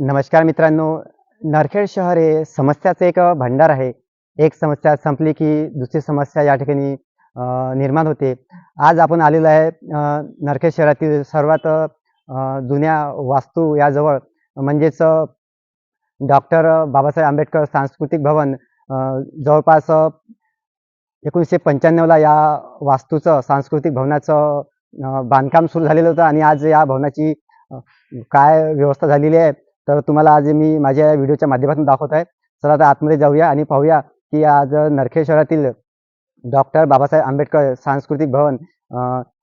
नमस्कार मित्रांनो नरखेड शहर हे समस्याचं एक भंडार आहे. एक समस्या संपली की दुसरी समस्या या ठिकाणी निर्माण होते. आज आपण आलेलो आहे नरखेड शहरातील सर्वात जुन्या वास्तू याजवळ म्हणजेच डॉक्टर बाबासाहेब आंबेडकर सांस्कृतिक भवन जवळपास एकोणीसशे पंच्याण्णवला या वास्तूचं सांस्कृतिक भवनाचं बांधकाम सुरू झालेलं होतं आणि आज या भवनाची काय व्यवस्था झालेली आहे तर तुम्हाला आज मी माझ्या व्हिडिओच्या माध्यमातून दाखवत आहे. चला आता आतमध्ये जाऊया आणि पाहूया की आज नरखेड शहरातील डॉक्टर बाबासाहेब आंबेडकर सांस्कृतिक भवन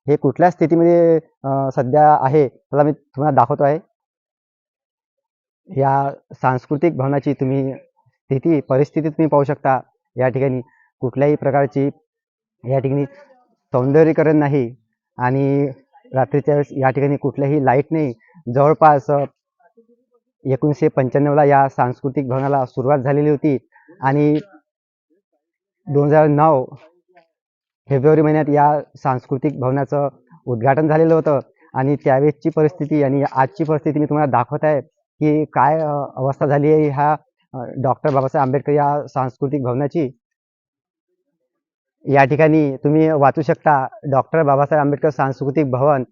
हे कुठल्या स्थितीमध्ये सध्या आहे? त्याला मी तुम्हाला दाखवतो आहे. या सांस्कृतिक भवनाची तुम्ही स्थिती परिस्थिती तुम्ही पाहू शकता. या ठिकाणी कुठल्याही प्रकारची या ठिकाणी सौंदर्यीकरण नाही आणि रात्रीच्या वेळेस या ठिकाणी कुठल्याही लाइट नाही. जवळपास एकोणीसशे पंच्याण्णवला या सांस्कृतिक भवनाला सुरुवात झालेली होती. आणि दोन हजार नऊ फेब्रुवारी महिन्यात या सांस्कृतिक भवनाचं उद्घाटन झालेलं होतं. आणि त्यावेळेसची परिस्थिती आणि आजची परिस्थिती मी तुम्हाला दाखवत आहे की काय अवस्था झाली आहे ह्या डॉक्टर बाबासाहेब आंबेडकर या सांस्कृतिक भवनाची. या ठिकाणी तुम्ही वाचू शकता डॉक्टर बाबासाहेब आंबेडकर सांस्कृतिक भवन.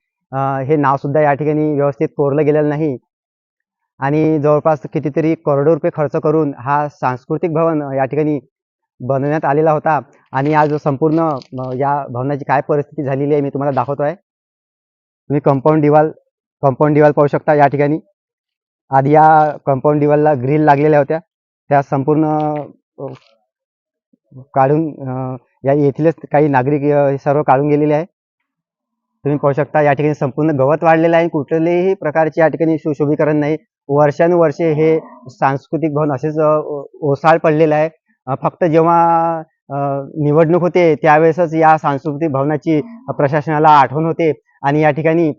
हे नाव सुद्धा या ठिकाणी व्यवस्थित कोरलं गेलेलं नाही. आणि जवळपास कितीतरी करोडो रुपये खर्च करून हा सांस्कृतिक भवन या ठिकाणी बनवण्यात आलेला होता. आणि आज संपूर्ण या भवनाची काय परिस्थिती झालेली आहे मी तुम्हाला दाखवतो आहे तुम्ही कंपाऊंड दिवाल कंपाऊंड दिवाल पाहू शकता या ठिकाणी. आधी या कंपाऊंड दिवालला ग्रिल लागलेल्या होत्या. त्या संपूर्ण काढून या येथीलच काही नागरिक सर्व काढून गेलेले आहे. तुम्ही पाहू शकता या ठिकाणी संपूर्ण गवत वाढलेलं आहे. कुठल्याही प्रकारचे या ठिकाणी सुशोभीकरण नाही. वर्षानुवर्षे हे सांस्कृतिक भवन असेच ओसाळ पडलेलं आहे. फक्त जेव्हा निवडणूक होते त्यावेळेसच या सांस्कृतिक भवनाची प्रशासनाला आठवण होते आणि या ठिकाणी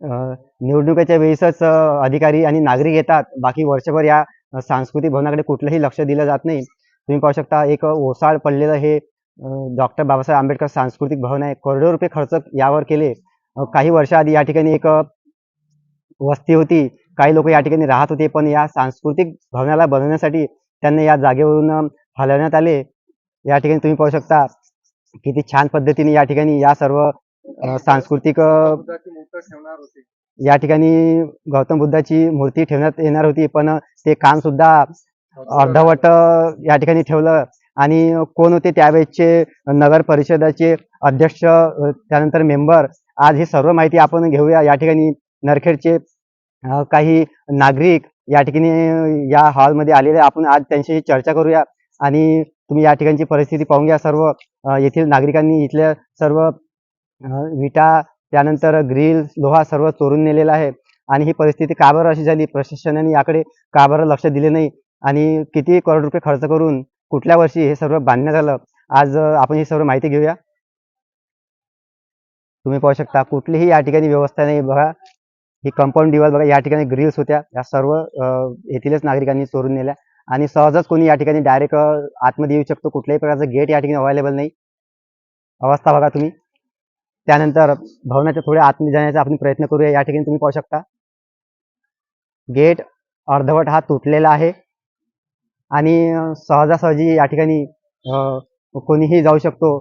निवडणुकीच्या वेळेसच अधिकारी आणि नागरिक येतात. बाकी वर्षभर या सांस्कृतिक भवनाकडे कुठलंही लक्ष दिलं जात नाही. तुम्ही पाहू शकता एक ओसाळ पडलेलं हे डॉक्टर बाबासाहेब आंबेडकर सांस्कृतिक भवन आहे. करोडो रुपये खर्च यावर केले. काही वर्षाआधी या ठिकाणी एक वस्ती होती. काही लोक या ठिकाणी राहत होते पण या सांस्कृतिक भवनाला बनवण्यासाठी त्यांना या जागेवरून हलवण्यात आले. या ठिकाणी तुम्ही पाहू शकता किती छान पद्धतीने या ठिकाणी या सर्व सांस्कृतिक या ठिकाणी गौतम बुद्धाची मूर्ती ठेवण्यात येणार होती पण ते काम सुद्धा अर्धवट या ठिकाणी ठेवलं. आणि कोण होते त्यावेळेसचे नगर परिषदाचे अध्यक्ष त्यानंतर मेंबर. आज ही सर्व माहिती आपण घेऊया. या ठिकाणी नरखेडचे काही नागरिक या ठिकाणी या हॉलमध्ये आलेले आपण आज त्यांच्याशी चर्चा करूया आणि तुम्ही या ठिकाणची परिस्थिती पाहून घ्या. सर्व येथील नागरिकांनी इथल्या सर्व विटा त्यानंतर ग्रिल लोहा सर्व चोरून नेलेला आहे. आणि ही परिस्थिती का बरं अशी झाली? प्रशासनाने याकडे का बरं लक्ष दिले नाही? आणि किती करोड रुपये खर्च करून कुठल्या वर्षी हे सर्व बांधण्यात आलं? आज आपण ही सर्व माहिती घेऊया. तुम्ही पाहू शकता कुठलीही या ठिकाणी व्यवस्था नाही. बघा ही कंपाऊंड दिवाल बघा या ठिकाणी ग्रिल्स होत्या. या सर्व येथीलच नागरिकांनी चोरून नेल्या. आणि सहजच कोणी या ठिकाणी डायरेक्ट आतमध्ये येऊ शकतो. कुठल्याही प्रकारचं गेट या ठिकाणी अवेलेबल नाही. अवस्था बघा तुम्ही. त्यानंतर भवनाच्या थोड्या आतमध्ये जाण्याचा आपण प्रयत्न करूया. या ठिकाणी तुम्ही पाहू शकता. गेट अर्धवट हा तुटलेला आहे. आणि सहजासहजी या ठिकाणी कोणीही जाऊ शकतो.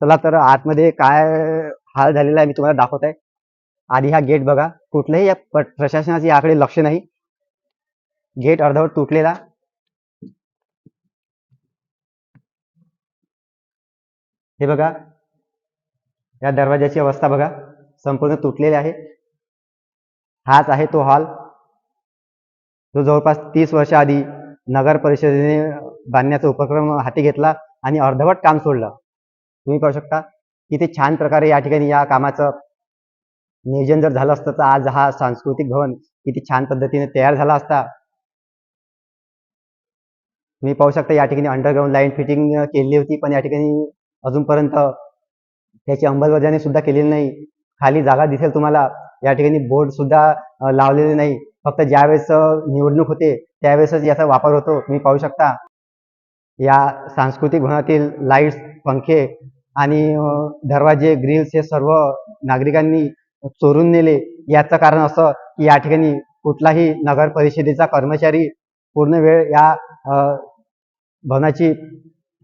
चला तर आतमध्ये काय हाल झालेला आहे मी तुम्हाला दाखवत आहे. आधी हा गेट बघा. कुठलंही या प्रशासनाचे याकडे लक्ष नाही. गेट अर्धवट तुटलेला. हे बघा. या दरवाजाची अवस्था बघा. संपूर्ण तुटलेली आहे. हाच आहे तो हॉल जो जवळपास तीस वर्ष आधी नगर परिषदेने बांधण्याचा उपक्रम हाती घेतला आणि अर्धवट काम सोडलं. तुम्ही पाहू शकता. किती छान प्रकारे या ठिकाणी या कामाचं नियोजन जर झालं असतं तर आज हा सांस्कृतिक भवन किती छान पद्धतीने तयार झाला असता. तुम्ही पाहू शकता या ठिकाणी अंडरग्राऊंड लाईन फिटिंग केली होती पण या ठिकाणी अजूनपर्यंत त्याची अंमलबजावणी सुद्धा केलेली नाही. खाली जागा दिसेल तुम्हाला. या ठिकाणी बोर्ड सुद्धा लावलेले नाही. फक्त ज्यावेळेस निवडणूक होते त्यावेळेसच याचा वापर होतो. तुम्ही पाहू शकता. या सांस्कृतिक भवनातील लाईट्स पंखे आणि दरवाजे ग्रिल्स हे सर्व नागरिकांनी चोरून नेले. याचं कारण असं की या ठिकाणी कुठलाही नगर परिषदेचा कर्मचारी पूर्ण वेळ या भवनाची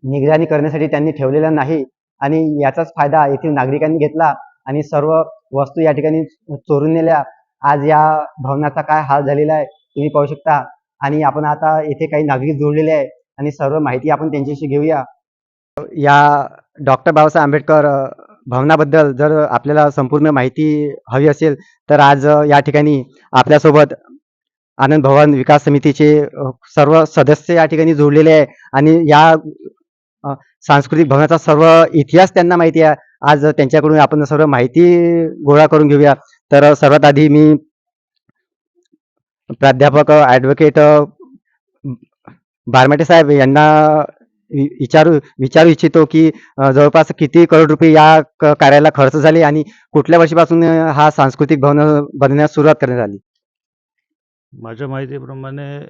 निगराणी करण्यासाठी त्यांनी ठेवलेला नाही आणि याचाच फायदा येथील नागरिकांनी घेतला आणि सर्व वस्तू या ठिकाणी चोरून नेल्या. आज या भवनाचा काय हाल झालेला आहे तुम्ही पाहू शकता. आणि आपण आता येथे काही नागरिक जोडलेले आहे आणि सर्व माहिती आपण त्यांच्याशी घेऊया. या डॉक्टर बाबासाहेब आंबेडकर भवनाबद्दल जर आपल्याला संपूर्ण माहिती हवी असेल तर आज या ठिकाणी आपल्यासोबत आनंद भवन विकास समितीचे सर्व सदस्य या ठिकाणी जोडलेले आहे आणि या सांस्कृतिक भवनाचा सर्व इतिहास त्यांना माहिती आहे. आज त्यांच्याकडून आपण सर्व माहिती गोळा करून घेऊया. तर सर्वात आधी मी प्राध्यापक ॲडव्होकेट बारमाटे साहेब यांना विचारू विचारू इच्छितो की जवळपास किती करोड रुपये या क- कार्याला खर्च झाले आणि कुठल्या वर्षीपासून हा सांस्कृतिक भवन बनण्यास सुरुवात करण्यात आली? माझ्या माहितीप्रमाणे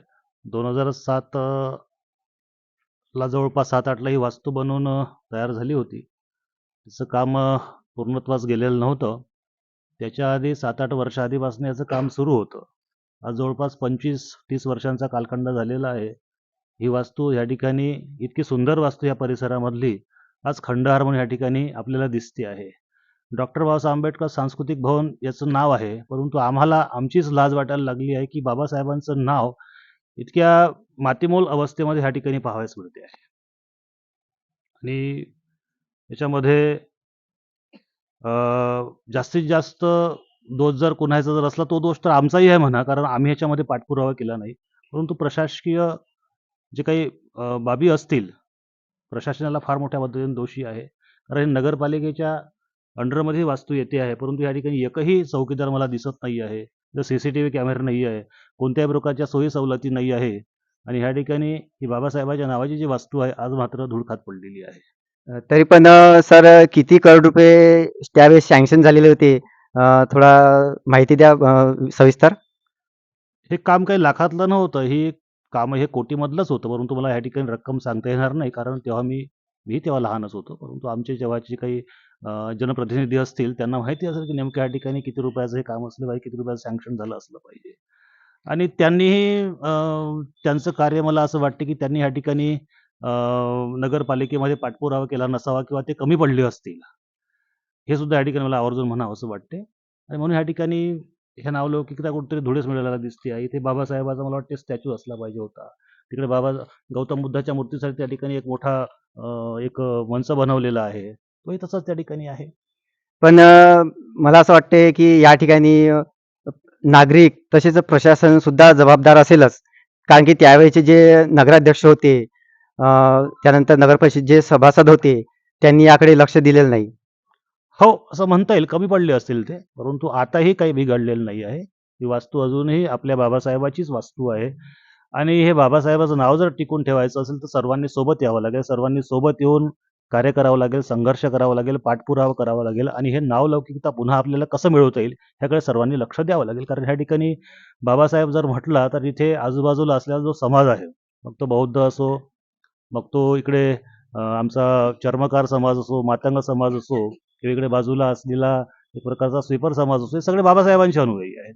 दोन हजार सात ला जवळपास सात आठला ही वास्तू बनवून तयार झाली होती. तिचं काम पूर्णत्वास गेलेलं नव्हतं. त्याच्या आधी सात आठ वर्ष आधीपासून याचं काम सुरू होतं. आज जवळपास पंचवीस तीस वर्षांचा कालखंड झालेला आहे. ही वास्तू या ठिकाणी इतकी सुंदर वास्तू या परिसरामधली आज खंडहार म्हणून या ठिकाणी आपल्याला दिसते आहे. डॉक्टर बाबासाहेब आंबेडकर सांस्कृतिक भवन याचं नाव आहे परंतु आम्हाला आमचीच लाज वाटायला लागली आहे की बाबासाहेबांचं नाव इतक्या मातीमोल अवस्थेमध्ये ह्या ठिकाणी पाहावयास मिळते आहे. आणि याच्यामध्ये अं, जास्तीत जास्त दोष जर कुणाचा जर असला तो दोष तर आमचाही आहे म्हणा कारण आम्ही ह्याच्यामध्ये पाठपुरावा केला नाही. परंतु प्रशासकीय जे काही बाबी असतील प्रशासनाला फार मोठ्या पद्धतीने दोषी आहे. कारण हे नगरपालिकेच्या अंडरमध्ये वास्तू येते आहे. परंतु या ठिकाणी एकही चौकीदार मला दिसत नाही आहे. जर C C T V camera नाही आहे. कोणत्याही प्रकारच्या सोयी सवलती नाही आहे. आणि ह्या ठिकाणी ही बाबासाहेबांच्या नावाची जी वास्तू आहे आज मात्र धूळखात पडलेली आहे. तरी पण सर किती करोड रुपये त्यावेळेस सँक्शन झालेले होते? थोडा माहिती द्या सविस्तर. हे काम काही लाखातलं नव्हतं. ही काम हे कोटीमधलंच होतं परंतु मला ह्या ठिकाणी रक्कम सांगता येणार नाही कारण तेव्हा मी मी तेव्हा लहानच होतो. परंतु आमचे जेव्हाचे काही जनप्रतिनिधी असतील त्यांना माहिती असेल की नेमक्या ह्या ठिकाणी किती रुपयाचं हे काम असलं पाहिजे किती रुपयाचं सँक्शन झालं असलं पाहिजे. आणि त्यांनीही त्यांचं कार्य मला असं वाटतं की त्यांनी ह्या ठिकाणी नगरपालिकेमध्ये पाठपुरावा केला नसावा किंवा ते कमी पडले असतील. हे सुद्धा या ठिकाणी मला आवर्जून म्हणावं असं वाटते आणि म्हणून ह्या ठिकाणी ह्या नावलौकिकता कुठेतरी धुळेच मिळालेला दिसते आहे इथे बाबासाहेबाचा मला वाटते स्टॅच्यू असला पाहिजे होता. तिकडे बाबा गौतम बुद्धाच्या मूर्तीसाठी त्या ठिकाणी एक मोठा एक मंच बनवलेला आहे. तोही तसाच त्या ठिकाणी आहे. पण मला असं वाटते की या ठिकाणी नागरिक तसेच प्रशासन सुद्धा जबाबदार असेलच. कारण की त्यावेळेचे जे नगराध्यक्ष होते त्यानंतर नगर परिषद जे सभासद होते त्यांनी याकडे लक्ष दिलेलं नाही. हो असं म्हणता येईल. कमी पडले असतील ते. परंतु आताही काही बिघडलेलं नाही आहे. ही वास्तू अजूनही आपल्या बाबासाहेबाचीच वास्तू आहे. आणि हे बाबासाहेबाचं नाव जर टिकून ठेवायचं असेल तर सर्वांनी सोबत यावं लागेल. सर्वांनी सोबत येऊन कार्य करावं लागेल संघर्ष करावा लागेल पाठपुरावा करावा लागेल. आणि हे नावलौकिकता पुन्हा आपल्याला कसं मिळवता येईल ह्याकडे सर्वांनी लक्ष द्यावं लागेल. कारण ह्या ठिकाणी बाबासाहेब जर म्हटला तर इथे आजूबाजूला असलेला जो समाज आहे मग तो बौद्ध असो मग तो इकडे आमचा चर्मकार समाज असो मातंग समाज असो इकडे बाजूला असलेला एक प्रकारचा स्वीपर समाज असतो हे सगळे बाबासाहेबांचे अनुयायी आहेत.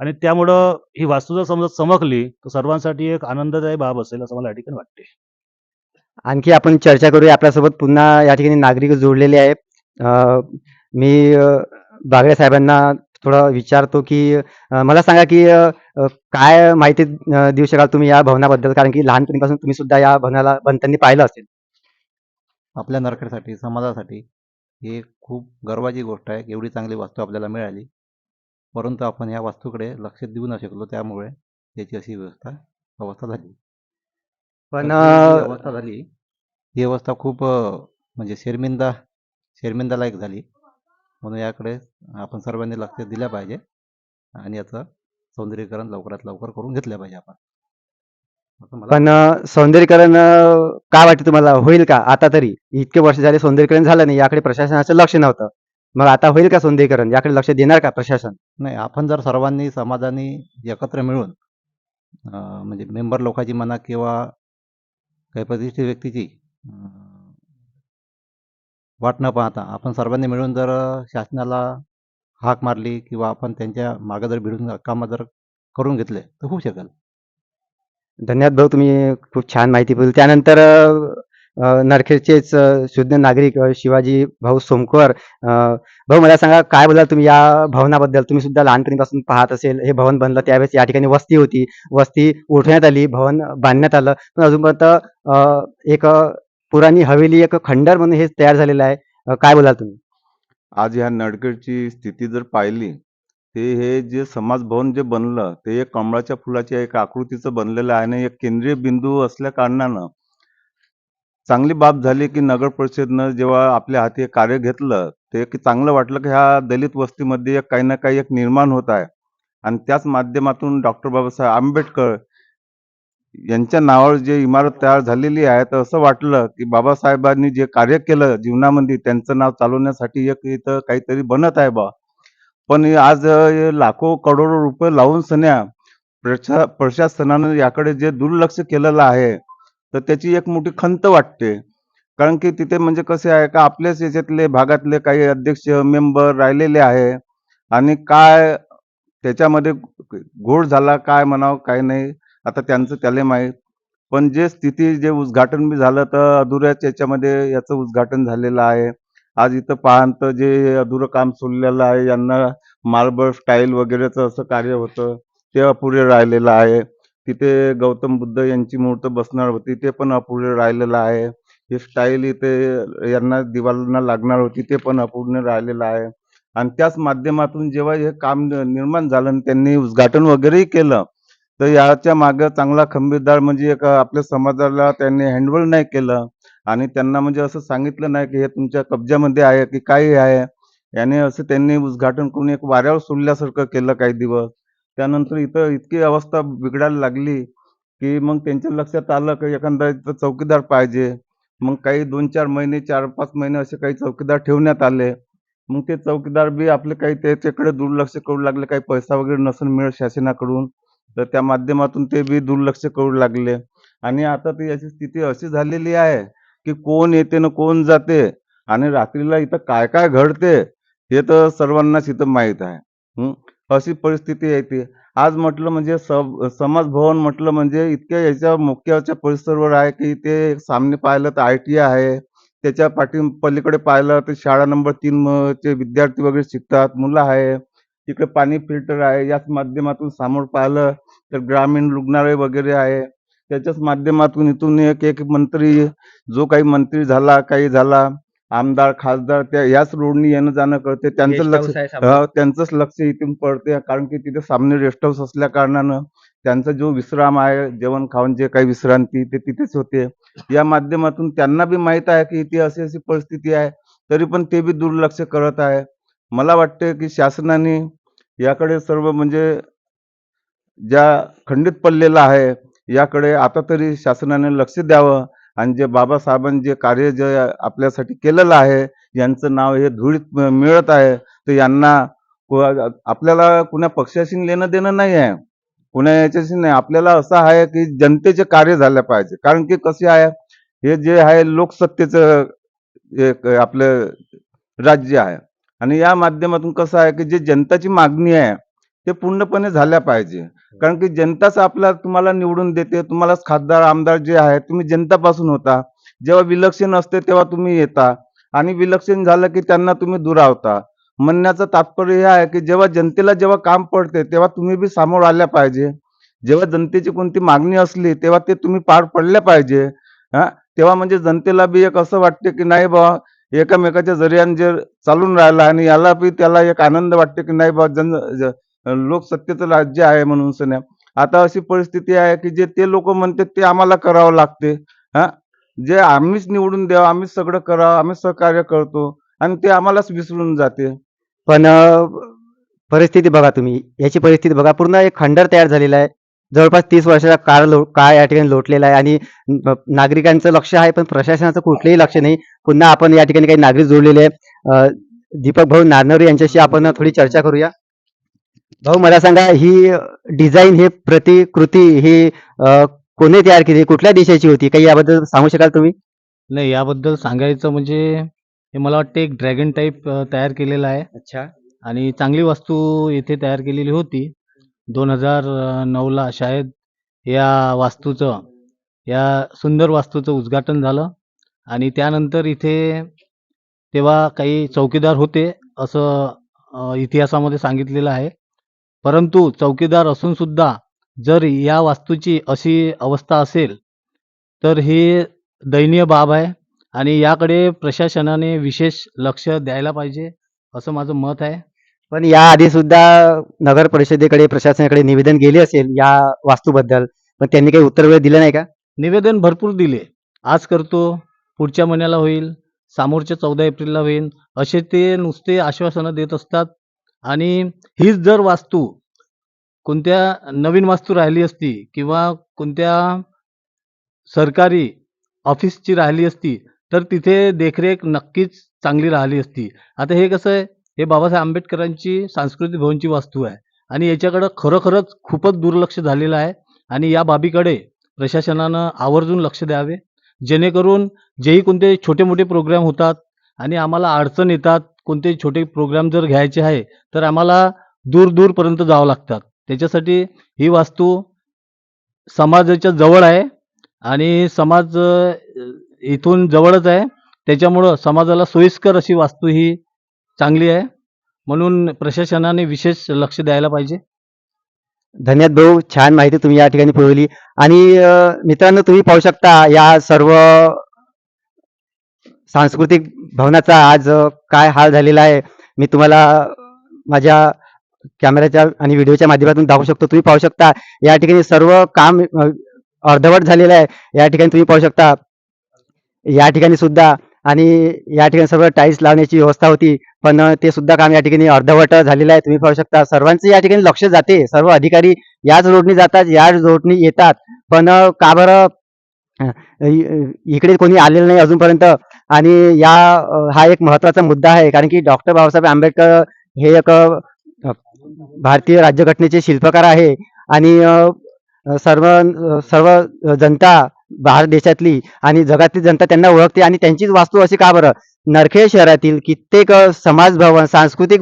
आणि त्यामुळं ही वास्तू जर समजा चमकली तर सर्वांसाठी एक आनंददायी बाब असेल असं मला या ठिकाणी वाटते. आणखी आपण चर्चा करूया. आपल्यासोबत पुन्हा या ठिकाणी नागरिक जोडलेले आहेत. मी बागडे साहेबांना थोडं विचारतो की मला सांगा की काय माहिती देऊ शकाल तुम्ही या भवनाबद्दल? कारण की लहानपणीपासून तुम्ही सुद्धा या भवनाला बनताना पाहिलं असेल. आपल्या नरखेडसाठी समाजासाठी ही एक खूप गर्वाची गोष्ट आहे. की एवढी चांगली वास्तू आपल्याला मिळाली. परंतु आपण या वास्तूकडे लक्ष देऊ न शकलो त्यामुळे याची अशी व्यवस्था अवस्था झाली. पण अवस्था झाली ही अवस्था खूप म्हणजे शर्मिंदा शर्मिंदालायक झाली. म्हणून याकडे आपण सर्वांनी लक्ष दिलं पाहिजे. आणि याचं सौंदर्यीकरण लवकरात लवकर करून घेतलं पाहिजे आपण. पण अ, सौंदर्यीकरण अ, काय वाटतं तुम्हाला? होईल का? आता तरी. इतके वर्ष झाले सौंदर्यीकरण झालं नाही याकडे प्रशासनाचं लक्ष नव्हतं. मग आता होईल का सौंदर्यीकरण? याकडे लक्ष देणार का प्रशासन? नाही आपण जर सर्वांनी समाजाने एकत्र मिळून अं, म्हणजे मेंबर लोकांची म्हणा किंवा काही प्रतिष्ठित व्यक्तीची अं, वाट न पाहता आपण सर्वांनी मिळून जर शासनाला हाक मारली किंवा आपण त्यांच्या मागं जर भिडून कामं जर करून घेतले तर होऊ शकेल. धन्यवाद भाऊ तुम्ही खूप छान माहिती दिली. त्यानंतर नरखेडचेच शुद्ध नागरिक शिवाजी भाऊ सोमकर भाऊ मला सांगा काय बोलाल तुम्ही या भवनाबद्दल? तुम्ही सुद्धा लहानपणीपासून पाहत असेल हे भवन बनलं त्यावेळेस या ठिकाणी वस्ती होती. वस्ती उठवण्यात आली भवन बांधण्यात आलं. पण अजूनपर्यंत एक पुराणी हवेली एक खंडर म्हणून हे तयार झालेलं आहे. काय बोलाल तुम्ही? आज ह्या नडखेडची स्थिती जर पाहिली ते हे जे समाज भवन जे बनलं ते एक कमळाच्या फुलाच्या एक आकृतीचं बनलेलं आहे आणि एक केंद्रीय बिंदू असल्या कारणानं चांगली बाब झाली की नगर परिषदनं जेव्हा आपल्या हाती एक कार्य घेतलं ते की चांगलं वाटलं की ह्या दलित वस्तीमध्ये एक काही ना काही एक निर्माण होत आहे. आणि त्याच माध्यमातून डॉक्टर बाबासाहेब आंबेडकर यांच्या नावावर जे इमारत तयार झालेली आहे तर असं वाटलं की बाबासाहेबांनी जे कार्य केलं जीवनामध्ये त्यांचं नाव चालवण्यासाठी एक इथं काहीतरी बनत आहे बा. पण आज लाखो करोडो रुपये लावून सन्या प्रशा प्रशासनानं याकडे जे दुर्लक्ष केलेलं आहे तर त्याची एक मोठी खंत वाटते. कारण की तिथे म्हणजे कसे आहे का आपल्याच याच्यातले भागातले काही अध्यक्ष मेंबर राहिलेले आहे आणि काय त्याच्यामध्ये घोळ झाला काय म्हणावं काय नाही. आता त्यांचं त्याला माहीत. पण जे स्थिती जे उद्घाटन बी झालं तर अधुऱ्याच याच्यामध्ये याचं उद्घाटन झालेलं आहे. आज इथं पाहान जे अधुरं काम सोडलेलं आहे यांना मार्बल स्टाईल वगैरेचं असं कार्य होतं ते अपुरे राहिलेलं आहे. तिथे गौतम बुद्ध यांची मूर्त बसणार होती ते पण अपुरे राहिलेलं आहे. हे स्टाईल इथे यांना दिवालांना लागणार होती ते पण अपूर्ण राहिलेलं आहे. आणि त्याच माध्यमातून जेव्हा हे काम निर्माण झालं आणि त्यांनी उद्घाटन वगैरेही केलं तर याच्या मागे चांगला खंबीरदार म्हणजे एक आपल्या समाजाला त्यांनी हँडवल नाही केलं. आणि त्यांना म्हणजे असं सांगितलं नाही की हे तुमच्या कब्जामध्ये आहे की काय आहे. याने असं त्यांनी उद्घाटन करून एक वाऱ्यावर सोडल्यासारखं केलं काही दिवस. त्यानंतर इथं इतकी अवस्था बिघडायला लागली की मग त्यांच्या लक्षात आलं की एखादा इथं चौकीदार पाहिजे. मग काही दोन चार महिने चार पाच महिने असे काही चौकीदार ठेवण्यात आले. मग ते चौकीदार बी आपले काही त्याच्याकडे दुर्लक्ष करू लागले काही पैसा वगैरे नसून मिळत शासनाकडून तर त्या माध्यमातून ते बी दुर्लक्ष करू लागले. आणि आता ती याची स्थिती अशी झालेली आहे की कोण येते ना कोण जाते आणि रात्रीला इथं काय काय घडते हे तर सर्वांनाच इथं माहीत आहे. अशी परिस्थिती येते आज म्हटलं म्हणजे स- समाज भवन म्हटलं म्हणजे इतक्या याच्या मुख्याच्या परिसरवर आहे की ते सामने पाहिलं तर आय टी आहे. त्याच्या पाठी पलीकडे पाहिलं तर शाळा नंबर तीन चे विद्यार्थी वगैरे शिकतात मुलं आहे. तिकडे पाणी फिल्टर आहे. याच माध्यमातून समोर पाहिलं तर ग्रामीण रुग्णालय वगैरे आहे. त्याच्याच माध्यमातून इथून एक एक मंत्री जो काही मंत्री झाला काही झाला आमदार खासदार त्या याच रोडनी येणं जाणं करते त्यांचं लक्ष त्यांचंच लक्ष इथून पडते कारण की तिथे सामने रेस्ट हाऊस असल्या कारणानं त्यांचा जो विश्राम आहे जेवण खाऊन जे काही विश्रांती ते तिथेच होते. या माध्यमातून त्यांना बी माहीत आहे की इथे अशी अशी परिस्थिती आहे तरी पण ते बी दुर्लक्ष करत आहे. मला वाटते की शासनाने याकडे सर्व म्हणजे ज्या खंडित पडलेलं आहे याकडे आता तरी शासनाने लक्ष द्यावं आणि जे बाबासाहेबांनी जे कार्य जे आपल्यासाठी केलेलं आहे यांचं नाव हे धुळीत मिळत आहे तर यांना आपल्याला कुण्या पक्षाशी लेणं देणं नाही आहे कुण्या याच्याशी नाही. आपल्याला असं आहे की जनतेचे कार्य झाले पाहिजे. कारण की कसे आहे हे जे आहे लोकसत्तेचं एक आपलं राज्य आहे. आणि या माध्यमातून कसं आहे की जे जनताची मागणी आहे ते पूर्णपणे झाल्या पाहिजे. कारण की जनताच आपला तुम्हाला निवडून देते तुम्हालाच खासदार आमदार जे आहे तुम्ही जनतापासून होता. जेव्हा विलक्षण असते तेव्हा तुम्ही येता. आणि विलक्षण झालं की त्यांना तुम्ही दुरावता. म्हणण्याचं तात्पर्य हे आहे की जेव्हा जनतेला जेव्हा काम पडते तेव्हा तुम्ही बी सामोर आल्या पाहिजे. जेव्हा जनतेची कोणती मागणी असली तेव्हा ते तुम्ही पार पडल्या पाहिजे. हा? तेव्हा म्हणजे जनतेला बी एक असं वाटते की नाही बा एकामेकाच्या जरियाने जे चालून राहिला आणि याला बी त्याला एक आनंद वाटते की नाही बा जन लोकसत्तेचं राज्य आहे म्हणून सन्या. आता अशी परिस्थिती आहे की जे ते लोक म्हणतात ते आम्हाला करावं लागते. हा? जे आम्हीच निवडून द्यावं आम्हीच सगळं करावं आम्ही सहकार्य करतो आणि ते आम्हालाच विसरून जाते. पण परिस्थिती बघा तुम्ही. याची परिस्थिती बघा. पूर्ण एक खंडर तयार झालेला आहे. जवळपास तीस वर्षाचा काळ लो काळ या ठिकाणी लोटलेला आहे आणि नागरिकांचं लक्ष आहे पण प्रशासनाचं कुठलंही लक्ष नाही. पुन्हा आपण या ठिकाणी काही नागरिक जोडलेले आहे दीपक भाऊ नारनवरे यांच्याशी आपण थोडी चर्चा करूया. भाऊ मला सांगा ही डिझाईन ही प्रतिकृती ही अ, कोणी तयार केली? कुठल्या देशाची होती? काही याबद्दल सांगू शकाल तुम्ही? नाही याबद्दल सांगायचं म्हणजे हे मला वाटते एक ड्रॅगन टाईप तयार केलेलं आहे. अच्छा. आणि चांगली वस्तू येथे तयार केलेली होती. दोन हजार नऊला शाळेत या वास्तूचं या सुंदर वास्तूचं उद्घाटन झालं. आणि त्यानंतर इथे तेव्हा काही चौकीदार होते असं अ, इतिहासामध्ये सांगितलेलं आहे. परंतु चौकीदार असून सुद्धा जर या वास्तूची अशी अवस्था असेल तर ही दयनीय बाब आहे आणि याकडे प्रशासनाने विशेष लक्ष द्यायला पाहिजे असं माझं मत आहे. पण याआधी सुद्धा नगर परिषदेकडे प्रशासनाकडे निवेदन गेले असेल या वास्तूबद्दल पण त्यांनी काही उत्तर वेळ दिलं नाही का? निवेदन भरपूर दिले. आज करतो पुढच्या महिन्याला होईल समोरच्या चौदा एप्रिलला होईल असे ते नुसते आश्वासनं देत असतात. आणि हीच जर वास्तू कोणत्या नवीन वास्तू राहिली असती किंवा कोणत्या सरकारी ऑफिसची राहिली असती तर तिथे देखरेख नक्कीच चांगली राहिली असती. आता हे कसं आहे? हे बाबासाहेब आंबेडकरांची सांस्कृतिक भवनची वास्तू आहे आणि याच्याकडं खरोखरच खूपच दुर्लक्ष झालेलं आहे आणि या बाबीकडे प्रशासनानं आवर्जून लक्ष द्यावे. जेणेकरून जेही कोणते छोटे मोठे प्रोग्राम होतात आणि आम्हाला अडचण येतात कोणते छोटे प्रोग्राम जर घ्यायचे आहे तर आम्हाला दूर दूरपर्यंत जावं लागतात. त्याच्यासाठी ही वास्तू समाजाच्या जवळ आहे आणि समाज इथून जवळच आहे. त्याच्यामुळं समाजाला सोयीस्कर अशी वास्तू ही चांगली आहे. म्हणून प्रशासनाने विशेष लक्ष द्यायला पाहिजे. धन्यवाद भाऊ. छान माहिती तुम्ही या ठिकाणी पुरवली. आणि मित्रांनो तुम्ही पाहू शकता या सर्व सांस्कृतिक भवनाचा आज काय हाल झालेला आहे मी तुम्हाला माझ्या कॅमेऱ्याच्या आणि व्हिडिओच्या माध्यमातून दाखवू शकतो. तुम्ही पाहू शकता या ठिकाणी सर्व काम अर्धवट झालेलं आहे. या ठिकाणी तुम्ही पाहू शकता या ठिकाणी सुद्धा आणि या ठिकाणी सर्व टाईल्स लावण्याची व्यवस्था होती पण ते सुद्धा काम या ठिकाणी अर्धवट झालेलं आहे. तुम्ही पाहू शकता सर्वांचं या ठिकाणी लक्ष जाते. सर्व अधिकारी याच रोडनी जातात याच रोडनी येतात. पण का बरं इकडे कोणी आलेलं नाही अजूनपर्यंत. आणि या हा एक महत्त्वाचा मुद्दा आहे. कारण की डॉक्टर बाबासाहेब आंबेडकर हे एक भारतीय राज्यघटनेचे शिल्पकार आहे. आणि सर्व सर्व जनता भारत देशातली आणि जगातली जनता त्यांना ओळखते. आणि त्यांचीच वास्तू अशी का बरं? नरखेड शहरातील कित्येक समाजभवन समाज भवन सांस्कृतिक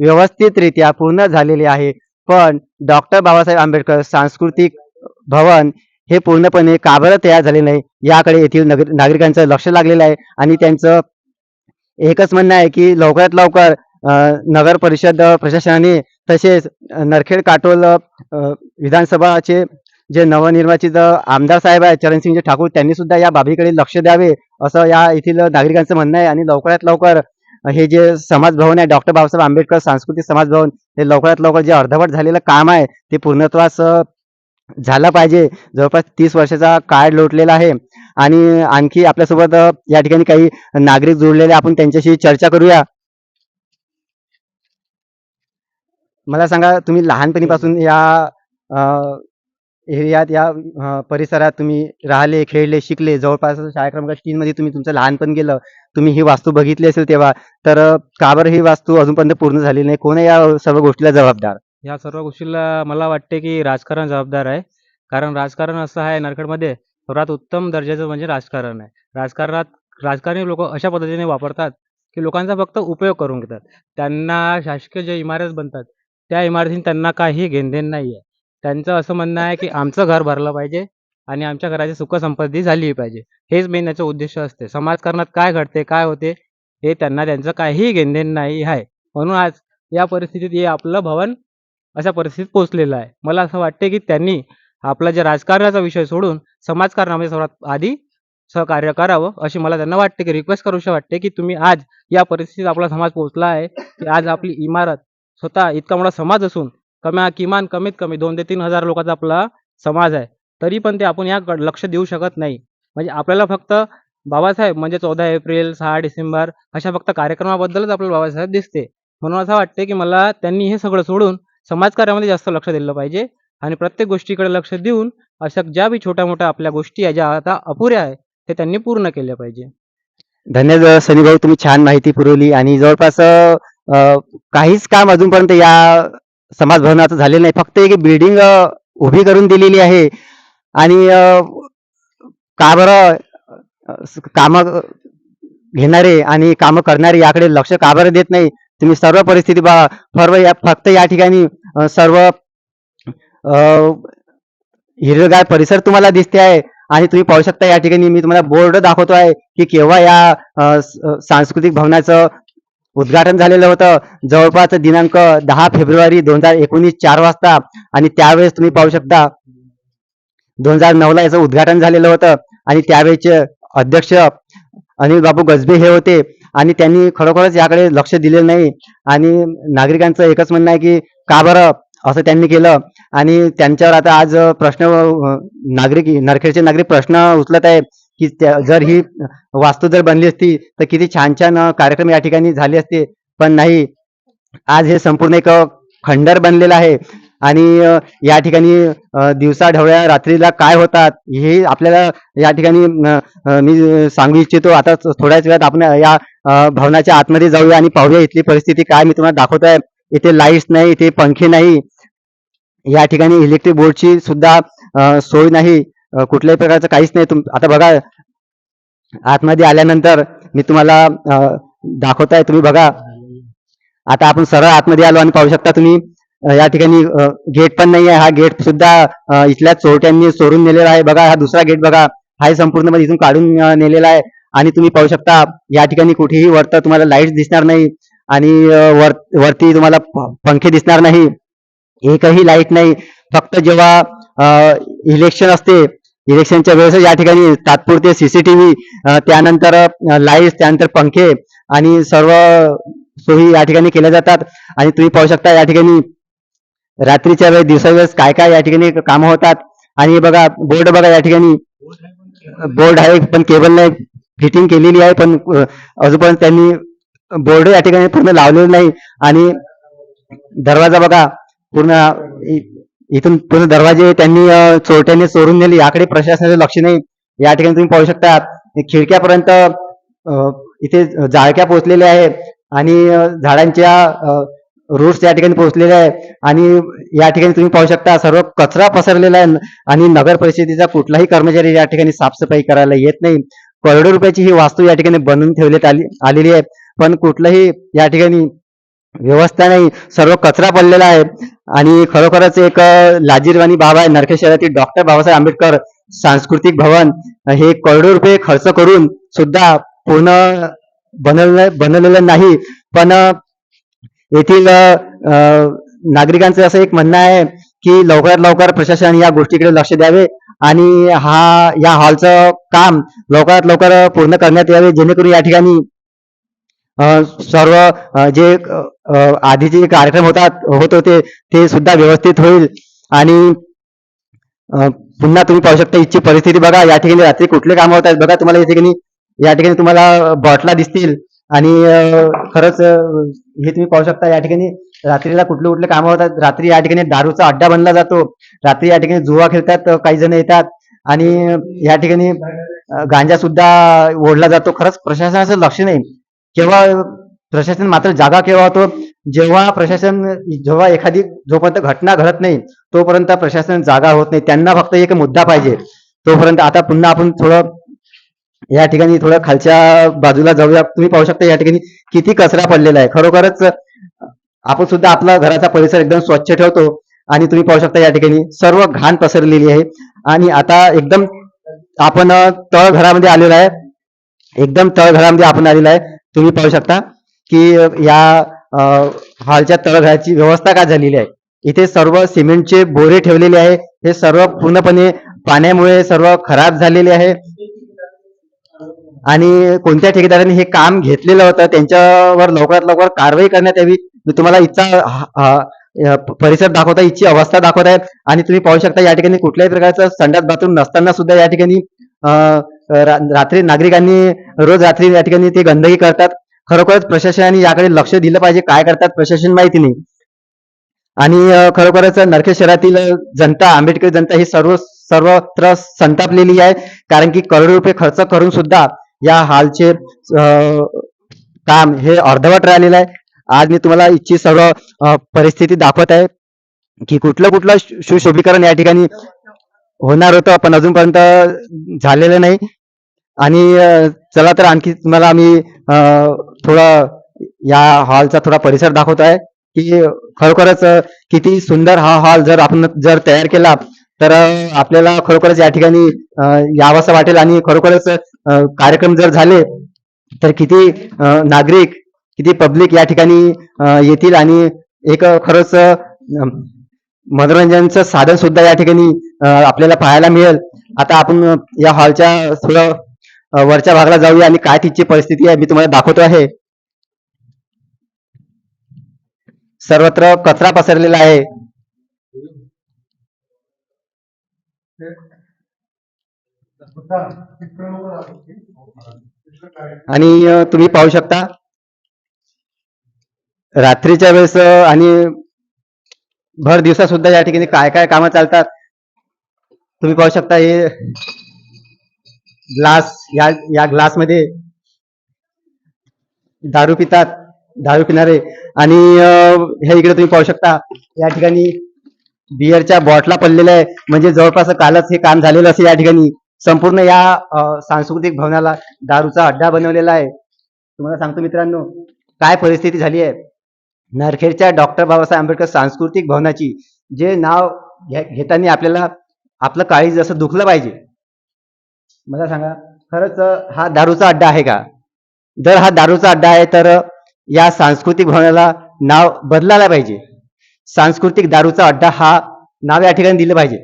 व्यवस्थितरित्या पूर्ण झालेले आहे. पण डॉक्टर बाबासाहेब आंबेडकर सांस्कृतिक भवन हे पूर्णपणे का बरं तयार झाले नाही? याकडे येथील नगर नागरिकांचं लक्ष लागलेलं आहे आणि त्यांचं एकच म्हणणं आहे की लवकरात लवकर नगर परिषद प्रशासनाने तसेच नरखेड काटोल विधानसभाचे जे नवनिर्वाचित आमदार साहेब आहेत चरणसिंगजी ठाकूर त्यांनी सुद्धा या बाबीकडे लक्ष द्यावे असं या येथील नागरिकांचं म्हणणं आहे आणि लवकरात लवकर हे जे समाज भवन आहे डॉक्टर बाबासाहेब आंबेडकर सांस्कृतिक समाज भवन हे लवकरात लवकर जे अर्धवट झालेलं काम आहे ते पूर्णत्वास झालं पाहिजे. जवळपास तीस वर्षाचा काळ लोटलेला आहे. आणि आणखी आपल्यासोबत या ठिकाणी काही नागरिक जुळलेले आपण त्यांच्याशी चर्चा करूया. मला सांगा तुम्ही लहानपणीपासून या एरियात या परिसरात तुम्ही राहिले खेळले शिकले. जवळपास शाळा क्रमांक तीन मध्ये तुम्ही तुमचं लहानपण गेलं. तुम्ही ही वास्तू बघितली असेल तेव्हा. तर का बरं ही वास्तू अजूनपर्यंत पूर्ण झाली नाही? कोण या सर्व गोष्टीला जबाबदार? ह्या सर्व गोष्टीला मला वाटते की राजकारण जबाबदार आहे. कारण राजकारण असं आहे नरखेडमध्ये सर्वात उत्तम दर्जाचं म्हणजे राजकारण आहे. राजकारणात राजकारणी लोक अशा पद्धतीने वापरतात की लोकांचा फक्त उपयोग करून घेतात. त्यांना शासकीय जे इमारत बनतात त्या इमारतीने त्यांना काही घेणदेण नाही आहे. त्यांचं असं म्हणणं आहे की आमचं घर भरलं पाहिजे आणि आमच्या घराची सुखसंपत्ती झाली पाहिजे. हेच मेन याचं उद्देश असते. समाजकारणात काय घडते काय होते हे त्यांना त्यांचं काहीही घेणदेण नाही आहे. म्हणून आज या परिस्थितीत हे आपलं भवन अशा परिस्थितीत पोहोचलेलं आहे. मला असं वाटते की त्यांनी आपला जे राजकारणाचा विषय सोडून समाजकारणामध्ये सर्वात आधी सहकार्य करावं अशी मला त्यांना वाटते की रिक्वेस्ट करूशी वाटते की तुम्ही आज या परिस्थितीत आपला समाज पोहोचला आहे की आज आपली इमारत स्वतः इतका मोठा समाज असून कमा किमान कमीत कमी दोन ते तीन हजार लोकांचा आपला समाज आहे तरी पण ते आपण याकडे लक्ष देऊ शकत नाही. म्हणजे आपल्याला फक्त बाबासाहेब म्हणजे चौदा एप्रिल सहा डिसेंबर अशा फक्त कार्यक्रमाबद्दलच आपल्याला बाबासाहेब दिसते. म्हणून असं वाटते की मला त्यांनी हे सगळं सोडून समाजकार्यामध्ये जास्त लक्ष दिलं पाहिजे. आणि प्रत्येक गोष्टीकडे लक्ष देऊन अशा ज्या बी छोट्या मोठ्या आपल्या गोष्टी आहे ज्या आता अपुऱ्या आहे ते त्यांनी पूर्ण केल्या पाहिजे. धन्यवाद सनी भाऊ तुम्ही छान माहिती पुरवली. आणि जवळपास काहीच काम अजूनपर्यंत या समाज भवनाचं झालेलं नाही. फक्त एक बिल्डिंग उभी करून दिलेली आहे. आणि का बरं काम घेणारे आणि कामं करणारे याकडे लक्ष का बरं देत नाही? तुम्ही सर्व परिस्थिती बघा सर्व या फक्त या ठिकाणी सर्व अं, हिरवेगार परिसर तुम्हाला दिसते आहे. आणि तुम्ही पाहू शकता या ठिकाणी मी तुम्हाला बोर्ड दाखवतो आहे की केव्हा या सांस्कृतिक भवनाचं उद्घाटन झालेलं होतं. जवळपास दिनांक दहा फेब्रुवारी दोन हजार एकोणीस चार वाजता. आणि त्यावेळेस तुम्ही पाहू शकता दोन हजार नऊला याचं उद्घाटन झालेलं होतं. आणि त्यावेळेचे अध्यक्ष अनिल बाबू गजबे हे होते. आणि त्यांनी खरोखरच याकडे लक्ष दिलेलं नाही. आणि नागरिकांचं एकच म्हणणं आहे की का बरं असं त्यांनी केलं? आणि त्यांच्यावर आता आज प्रश्न नागरिक नरखेडचे नागरिक प्रश्न उचलत आहे की जर ही वास्तू जर बनली असती तर किती छान छान कार्यक्रम या ठिकाणी झाले असते. पण नाही. आज हे संपूर्ण एक खंडर बनलेलं आहे. आणि या ठिकाणी दिवसा ढवळ्या रात्रीला काय होतात हे आपल्याला या ठिकाणी मी सांगू इच्छितो. आता थोड्याच वेळात आपण या भवनाच्या आतमध्ये जाऊया आणि पाहूया इथली परिस्थिती काय मी तुम्हाला दाखवतोय. इथे लाईट्स नाही इथे पंखे नाही. या ठिकाणी इलेक्ट्रिक बोर्डची सुद्धा सोय नाही. कुठल्याही प्रकारचं काहीच नाही. तुम आता बघा आतमध्ये आल्यानंतर मी तुम्हाला दाखवत दाखवताय. तुम्ही बघा. आता आपण सरळ आतमध्ये आलो आणि पाहू शकता तुम्ही. या ठिकाणी गेट पण नाही आहे हा गेट सुद्धा इथल्या चोरट्यांनी चोरून नेलेला आहे. बघा हा दुसरा गेट बघा. हा संपूर्णमध्ये इथून काढून नेलेला आहे. आणि तुम्ही पाहू शकता या ठिकाणी कुठेही वरतं तुम्हाला लाइट दिसणार नाही. आणि वर वरती तुम्हाला पंखे दिसणार नाही. एकही लाइट नाही. फक्त जेव्हा इलेक्शन असते इलेक्शनच्या वेळेस या ठिकाणी तात्पुरते सीसीटीव्ही त्यानंतर लाइट त्यानंतर पंखे आणि सर्व सोयी या ठिकाणी केल्या जातात. आणि तुम्ही पाहू शकता या ठिकाणी रात्रीच्या वेळेस दिवसावेळेस काय काय या ठिकाणी कामं होतात? आणि बघा बोर्ड बघा या ठिकाणी. बोर्ड आहे पण केबल नाही. फिटिंग केलेली आहे पण अं, अजूनपर्यंत त्यांनी बोर्ड या ठिकाणी पूर्ण लावलेलं नाही. आणि दरवाजा बघा पूर्ण इ- इथून पूर्ण दरवाजे त्यांनी चोरट्याने चोरून नेले. याकडे प्रशासनाचं लक्ष नाही या ठिकाणी तुम्ही पाहू शकता. खिडक्यापर्यंत इथे जाळक्या पोचलेल्या आहे आणि झाडांच्या रूट्स या ठिकाणी पोहोचलेले आहे आणि या ठिकाणी तुम्ही पाहू शकता सर्व कचरा पसरलेला आहे आणि नगर परिषदेचा कुठलाही कर्मचारी या ठिकाणी साफसफाई करायला येत नाही. करोडो रुपयाची ही वास्तू या ठिकाणी बनवून ठेवण्यात आली आलेली आहे. पण कुठलंही या ठिकाणी व्यवस्था नाही. सर्व कचरा पडलेला आहे. आणि खरोखरच एक लाजीरवाणी बाब आहे. नरखेड शहरातील डॉक्टर बाबासाहेब आंबेडकर सांस्कृतिक भवन हे करोडो रुपये खर्च करून सुद्धा पूर्ण बनवलं बनवलेलं नाही. पण येथील नागरिकांचं असं एक म्हणणं आहे की लवकरात लवकर प्रशासन या गोष्टीकडे लक्ष द्यावे आणि हा या हॉलचं काम लवकरात लवकर पूर्ण करण्यात यावे जेणेकरून या ठिकाणी सर्व जे आधीचे कार्यक्रम होतात होत होते ते सुद्धा व्यवस्थित होईल. आणि पुन्हा तुम्ही पाहू शकता इथची परिस्थिती बघा या ठिकाणी रात्री कुठले काम होत आहेत बघा तुम्हाला या ठिकाणी या ठिकाणी तुम्हाला बॉटला दिसतील. आणि खरंच हे तुम्ही पाहू शकता या ठिकाणी रात्रीला कुठले कुठले कामं होतात. रात्री या ठिकाणी दारूचा अड्डा बनला जातो. रात्री या ठिकाणी जुवा खेळतात काही जण येतात. आणि या ठिकाणी गांजा सुद्धा ओढला जातो. खरंच प्रशासनाचं लक्ष नाही. केव्हा प्रशासन मात्र जागा केव्हा होतो जेव्हा प्रशासन जेव्हा एखादी जोपर्यंत घटना घडत नाही तोपर्यंत प्रशासन जागा होत नाही. त्यांना फक्त एक मुद्दा पाहिजे. तोपर्यंत आता पुन्हा आपण थोडं या ठिकाणी थोडं खालच्या बाजूला जाऊया. तुम्ही पाहू शकता या ठिकाणी किती कचरा पडलेला आहे. खरोखरच आपण सुद्धा आपला घराचा परिसर एकदम स्वच्छ ठेवतो आणि तुम्ही पाहू शकता या ठिकाणी सर्व घाण पसरलेली आहे. आणि आता एकदम आपण तळघरामध्ये आलेलो आहे. एकदम तळघरामध्ये आपण आलेलो आहे. तुम्ही पाहू शकता की या हॉलच्या तळघराची व्यवस्था काय झालेली आहे? इथे सर्व सिमेंटचे बोरे ठेवलेले आहे. हे सर्व पूर्णपणे पाण्यामुळे सर्व खराब झालेले आहे. आणि कोणत्या ठेकेदाराने हे काम घेतलेलं होतं त्यांच्यावर लवकरात लवकर कारवाई करण्यात यावी मी तुम्हाला इथचा परिसर दाखवता इथची अवस्था दाखवत आहे आणि तुम्ही पाहू शकता या ठिकाणी कुठल्याही प्रकारचं संडास बाथरूम नसताना सुद्धा या ठिकाणी रात्री नागरिकांनी रोज रात्री या ठिकाणी ते गंदगी करतात. खरोखरच प्रशासनाने याकडे लक्ष दिलं पाहिजे काय करतात प्रशासन माहिती नाही. आणि खरोखरच नरखेड शहरातील जनता आंबेडकर जनता ही सर्व सर्वत्र संतापलेली आहे. कारण की करोडो रुपये खर्च करून सुद्धा या हॉलचे काम हे अर्धवट राहिलेलं आहे. आज मी तुम्हाला इथची सर्व परिस्थिती दाखवत आहे की कुठलं कुठलं सुशोभीकरण या ठिकाणी होणार होतं पण अजूनपर्यंत झालेलं नाही. आणि चला तर आणखी तुम्हाला मी थोडं या हॉलचा थोडा परिसर दाखवत आहे की खरोखरच किती सुंदर हा हॉल जर आपण जर तयार केला तर आपल्याला खरोखरच या ठिकाणी यावासा यावंसं वाटेल आणि खरोखरच कार्यक्रम जर झाले तर किती नागरिक किती पब्लिक या ठिकाणी येतील आणि एक खरंच मनोरंजनचं साधन सुद्धा या ठिकाणी आपल्याला पाहायला मिळेल. आता आपण या हॉलच्या थोडं वरच्या भागाला जाऊया आणि काय तिची परिस्थिती आहे मी तुम्हाला दाखवतो आहे. सर्वत्र कचरा पसरलेला आहे. आणि तुम्ही पाहू शकता. रात्रीच्या वेळेस आणि भर दिवसा सुद्धा या ठिकाणी काय काय कामं चालतात? तुम्ही पाहू शकता हे ग्लास या या ग्लासमध्ये दारू पितात दारू पिणारे. आणि हे इकडे तुम्ही पाहू शकता या ठिकाणी बिअरच्या बॉटला पडलेल्या आहे म्हणजे जवळपास कालच हे काम झालेलं असे या ठिकाणी. संपूर्ण या सांस्कृतिक भवनाला दारूचा अड्डा बनवलेला आहे. तुम्हाला सांगतो मित्रांनो काय परिस्थिती झाली आहे? नरखेडच्या डॉक्टर बाबासाहेब आंबेडकर सांस्कृतिक भवनाची जे नाव घे- घेताना आपल्याला आपलं काळी जसं दुखलं पाहिजे. मला सांगा खरंच हा दारूचा अड्डा आहे का? जर हा दारूचा अड्डा आहे तर या सांस्कृतिक भवनाला नाव बदलायला पाहिजे. सांस्कृतिक दारूचा अड्डा हा नाव या ठिकाणी दिलं पाहिजे.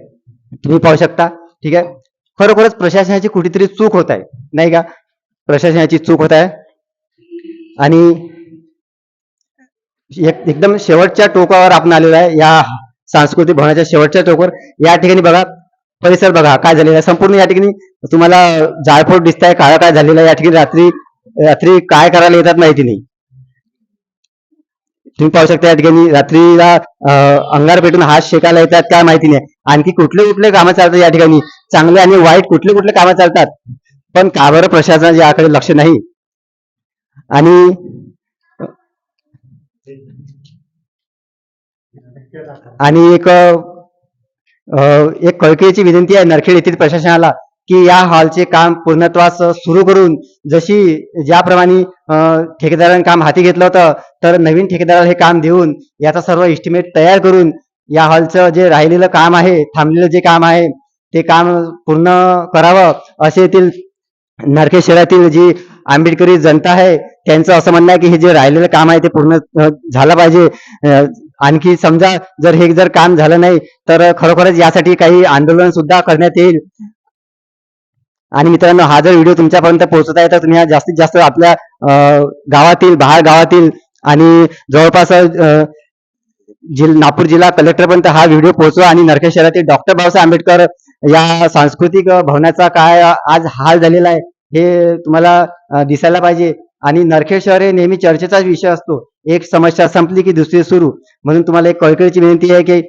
तुम्ही पाहू शकता. ठीक आहे? खरोखरच प्रशासनाची कुठेतरी चूक होत आहे नाही का? प्रशासनाची चूक होत आहे. आणि एक- एकदम शेवटच्या टोकावर आपण आलेलो आहे या सांस्कृतिक भवनाच्या शेवटच्या टोकावर. या ठिकाणी बघा परिसर बघा काय झालेला आहे. संपूर्ण या ठिकाणी तुम्हाला जाळपोट दिसत आहे काळा काय झालेला आहे. या ठिकाणी रात्री रात्री काय करायला येतात माहिती नाही. तुम्ही पाहू शकता या ठिकाणी रात्रीला अंगार पेटून हात शेकायला येतात काय माहिती नाही. आणखी कुठले कुठले कामं चालतात या ठिकाणी? चांगले आणि वाईट कुठले कुठले कामं चालतात? पण का बरं प्रशासन याकडे लक्ष नाही? आणि आणि एक एक कळकळीची विनंती आहे नरखेड येथील प्रशासनाला. की या हॉलचे काम पूर्णत्वास सुरू करून जशी ज्याप्रमाणे ठेकेदारांनी ठेकेदाराने काम हाती घेतलं होतं तर नवीन ठेकेदाराला हे काम देऊन याचा सर्व इस्टिमेट तयार करून या हॉलचं जे राहिलेलं काम आहे थांबलेलं जे काम आहे ते काम पूर्ण करावं असे येथील नरखेड शहरातील जी आंबेडकरी जनता आहे त्यांचं असं म्हणणं आहे की हे जे राहिलेलं काम आहे ते पूर्ण झालं पाहिजे. आणखी समजा जर हे जर काम झालं नाही तर खरोखरच यासाठी काही आंदोलन सुद्धा करण्यात येईल. आणि मित्रांनो हा जर व्हिडिओ तुमच्यापर्यंत पोहोचत आहे तर तुम्ही हा जास्तीत जास्त आपल्या गावातील बाहेर गावातील आणि जवळपास जिल नागपूर जिल्हा कलेक्टरपर्यंत हा व्हिडिओ पोहोचवा आणि नरखेड शहरातील डॉक्टर बाबासाहेब आंबेडकर या सांस्कृतिक भवनाचा काय आज हाल झालेला आहे हे तुम्हाला दिसायला पाहिजे. आणि नरखेड शहर हे नेहमी चर्चेचाच विषय असतो. एक समस्या संपली की दुसरी सुरू. म्हणून तुम्हाला एक कळकळीची विनंती आहे की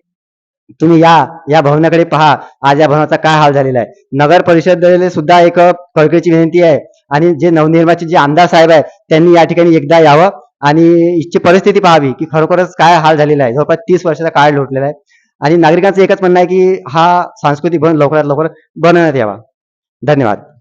तुम्ही या या भवनाकडे पहा. आज या भवनाचा काय हाल झालेला आहे. नगर परिषदेने सुद्धा एक कळकळीची विनंती आहे. आणि जे नवनिर्माचे जे आमदार साहेब आहे त्यांनी या ठिकाणी एकदा यावं. आणि इथची परिस्थिती पाहावी की खरोखरच काय हाल झालेला आहे. जवळपास तीस वर्षाचा काळ लोटलेला आहे. आणि नागरिकांचं एकच म्हणणं आहे की हा सांस्कृतिक भवन लवकरात लवकर बनवण्यात यावा. धन्यवाद.